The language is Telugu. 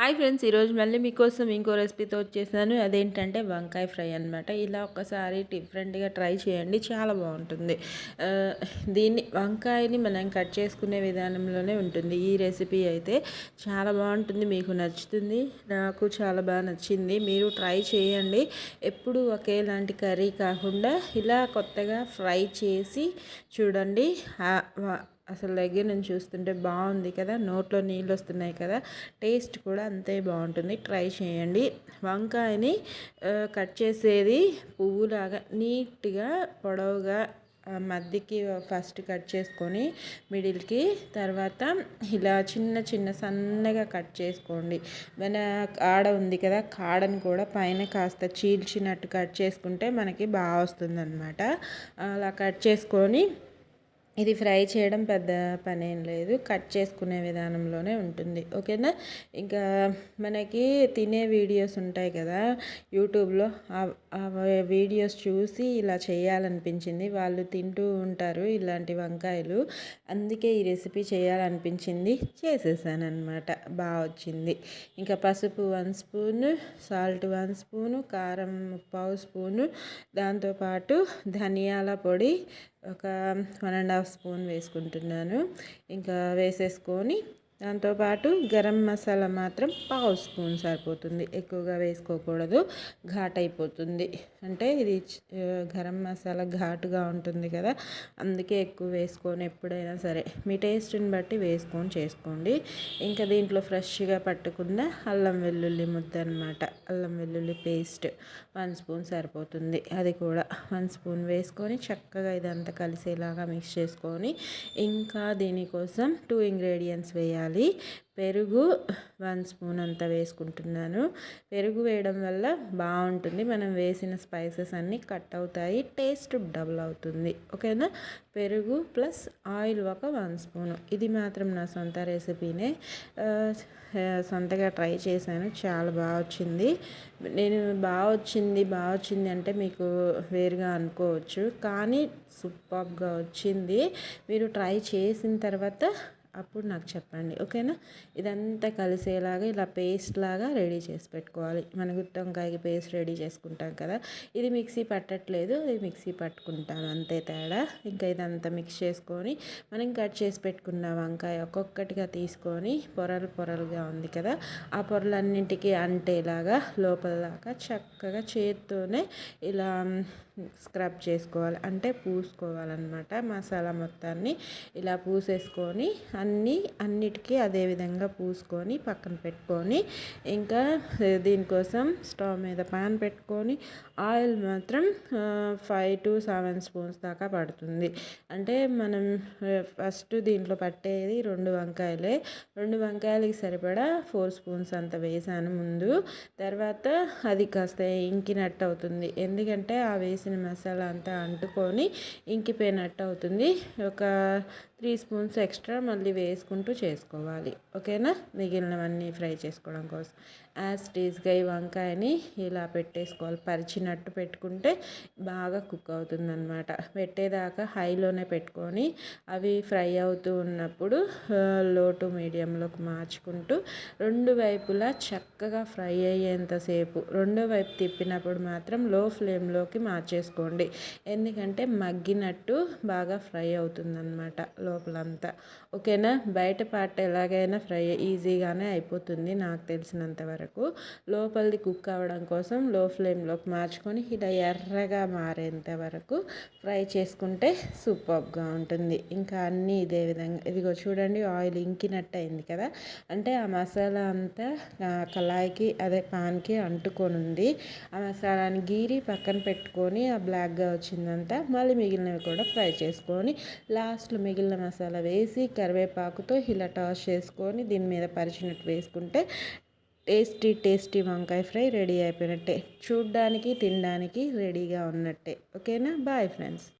హాయ్ ఫ్రెండ్స్ ఈరోజు మళ్ళీ మీకోసం ఇంకో రెసిపీతో వచ్చేసాను అదేంటంటే వంకాయ ఫ్రై అనమాట ఇలా ఒకసారి డిఫరెంట్గా ట్రై చేయండి చాలా బాగుంటుంది. దీన్ని వంకాయని మనం కట్ చేసుకునే విధానంలోనే ఉంటుంది. ఈ రెసిపీ అయితే చాలా బాగుంటుంది మీకు నచ్చుతుంది నాకు చాలా బాగా నచ్చింది. మీరు ట్రై చేయండి. ఎప్పుడు ఒకేలాంటి కర్రీ కాకుండా ఇలా కొత్తగా ఫ్రై చేసి చూడండి. అసలు దగ్గర నుంచి చూస్తుంటే బాగుంది కదా. నోట్లో నీళ్ళు వస్తున్నాయి కదా. టేస్ట్ కూడా అంతే బాగుంటుంది. ట్రై చేయండి. వంకాయని కట్ చేసేది పువ్వులాగా నీట్గా పొడవుగా మధ్యకి ఫస్ట్ కట్ చేసుకొని మిడిల్కి తర్వాత ఇలా చిన్న చిన్న సన్నగా కట్ చేసుకోండి. మన కాడ ఉంది కదా కాడని కూడా పైన కాస్త చీల్చినట్టు కట్ చేసుకుంటే మనకి బాగా వస్తుందన్నమాట. అలా కట్ చేసుకొని ఇది ఫ్రై చేయడం పెద్ద పని ఏం లేదు. కట్ చేసుకునే విధానంలోనే ఉంటుంది. ఓకేనా? ఇంకా మనకి తినే వీడియోస్ ఉంటాయి కదా యూట్యూబ్లో. ఆ వీడియోస్ చూసి ఇలా చేయాలనిపించింది. వాళ్ళు తింటూ ఉంటారు ఇలాంటి వంకాయలు. అందుకే ఈ రెసిపీ చేయాలనిపించింది. చేసేసాను అనమాట బాగా వచ్చింది. ఇంకా పసుపు one spoon salt one spoon కారం పావు స్పూను దాంతోపాటు ధనియాల పొడి ఒక వన్ అండ్ హాఫ్ స్పూన్ వేసుకుంటున్నాను. ఇంకా వేసేసుకొని దాంతోపాటు గరం మసాలా మాత్రం పావు స్పూన్ సరిపోతుంది. ఎక్కువగా వేసుకోకూడదు. ఘాట్ అయిపోతుంది. అంటే ఇది గరం మసాలా ఘాటుగా ఉంటుంది కదా అందుకే ఎక్కువ వేసుకొని ఎప్పుడైనా సరే మీ టేస్ట్ని బట్టి వేసుకొని చేసుకోండి. ఇంకా దీంట్లో ఫ్రెష్గా పట్టకుండా అల్లం వెల్లుల్లి ముద్ద అనమాట అల్లం వెల్లుల్లి పేస్ట్ వన్ స్పూన్ సరిపోతుంది. అది కూడా వన్ స్పూన్ వేసుకొని చక్కగా ఇదంతా కలిసేలాగా మిక్స్ చేసుకొని ఇంకా దీనికోసం టూ ఇంగ్రీడియంట్స్ వేయాలి. వేయాలి. పెరుగు వన్ స్పూన్ అంతా వేసుకుంటున్నాను. పెరుగు వేయడం వల్ల బాగుంటుంది. మనం వేసిన స్పైసెస్ అన్నీ కట్ అవుతాయి. టేస్ట్ డబుల్ అవుతుంది. ఓకేనా? పెరుగు ప్లస్ ఆయిల్ ఒక వన్ స్పూను. ఇది మాత్రం నా సొంత రెసిపీనే. సొంతగా ట్రై చేశాను. చాలా బాగా వచ్చింది. నేను బాగా వచ్చింది బాగా వచ్చింది అంటే మీకు వేరుగా అనుకోవచ్చు. కానీ సూపర్గా వచ్చింది. మీరు ట్రై చేసిన తర్వాత అప్పుడు నాకు చెప్పండి ఓకేనా? ఇదంతా కలిసేలాగా ఇలా పేస్ట్ లాగా రెడీ చేసి పెట్టుకోవాలి. మన గుత్తి వంకాయకి పేస్ట్ రెడీ చేసుకుంటాం కదా? ఇది మిక్సీ పట్టట్లేదు ఇది మిక్సీ పట్టుకుంటాను అంతే తేడా. ఇంకా ఇదంతా మిక్స్ చేసుకొని మనం కట్ చేసి పెట్టుకున్న వంకాయ ఒక్కొక్కటిగా తీసుకొని పొరలు పొరలుగా ఉంది కదా? ఆ పొరలన్నింటికి అంటేలాగా లోపల దాకా చక్కగా చేత్తోనే ఇలా స్క్రబ్ చేసుకోవాలి. అంటే పూసుకోవాలన్నమాట మసాలా మొత్తాన్ని. ఇలా పూసేసుకొని అన్నీ అన్నిటికీ అదే విధంగా పూసుకొని పక్కన పెట్టుకొని ఇంకా దీనికోసం స్టవ్ మీద పాన్ పెట్టుకొని ఆయిల్ మాత్రం ఫైవ్ టు సెవెన్ స్పూన్స్ దాకా పడుతుంది. అంటే మనం ఫస్ట్ దీంట్లో పట్టేది రెండు వంకాయలే. రెండు వంకాయలకి సరిపడా ఫోర్ స్పూన్స్ అంత వేసాను ముందు. తర్వాత అది కాస్త ఇంకినట్టు అవుతుంది. ఎందుకంటే ఆ వేసిన మసాలా అంతా అంటుకొని ఇంకిపోయినట్టు అవుతుంది ఒక త్రీ స్పూన్స్ ఎక్స్ట్రా మళ్ళీ వేసుకుంటూ చేసుకోవాలి. ఓకేనా? మిగిలినవన్నీ ఫ్రై చేసుకోవడం కోసం. యాజ్ టీజ్గా ఈ వంకాయని ఇలా పెట్టేసుకోవాలి. పరిచినట్టు పెట్టుకుంటే బాగా కుక్ అవుతుందన్నమాట. పెట్టేదాకా హైలోనే పెట్టుకొని అవి ఫ్రై అవుతూ ఉన్నప్పుడు లో టు మీడియంలోకి మార్చుకుంటూ రెండు వైపులా చక్కగా ఫ్రై అయ్యేంతసేపు రెండో వైపు తిప్పినప్పుడు మాత్రం లో ఫ్లేమ్లోకి మార్చేసుకోండి. ఎందుకంటే మగ్గినట్టు బాగా ఫ్రై అవుతుందన్నమాట. లోపలంతా. ఓకేనా? బయట పార్ట్ ఎలాగైనా ఫ్రై ఈజీగానే అయిపోతుంది నాకు తెలిసినంత వరకు. లోపలిది కుక్ అవ్వడం కోసం లో ఫ్లేమ్లోకి మార్చుకొని ఇలా ఎర్రగా మారేంత వరకు ఫ్రై చేసుకుంటే సూపర్గా ఉంటుంది. ఇంకా అన్నీ ఇదే విధంగా ఇదిగో చూడండి ఆయిల్ ఇంకినట్టు అయింది కదా? అంటే ఆ మసాలా అంతా కళాయికి అదే పాన్కి అంటుకొని ఉంది ఆ మసాలాని గీరి పక్కన పెట్టుకొని ఆ బ్లాక్గా వచ్చిందంతా మళ్ళీ మిగిలినవి కూడా ఫ్రై చేసుకొని లాస్ట్లో మిగిలిన మసాలా వేసి కరివేపాకుతో ఇలా టాస్ చేసుకొని దీని మీద పరిచినట్టు వేసుకుంటే టేస్టీ టేస్టీ వంకాయ ఫ్రై రెడీ అయిపోయినట్టే. చూడ్డానికి తినడానికి రెడీగా ఉన్నట్టే. ఓకేనా? Bye friends.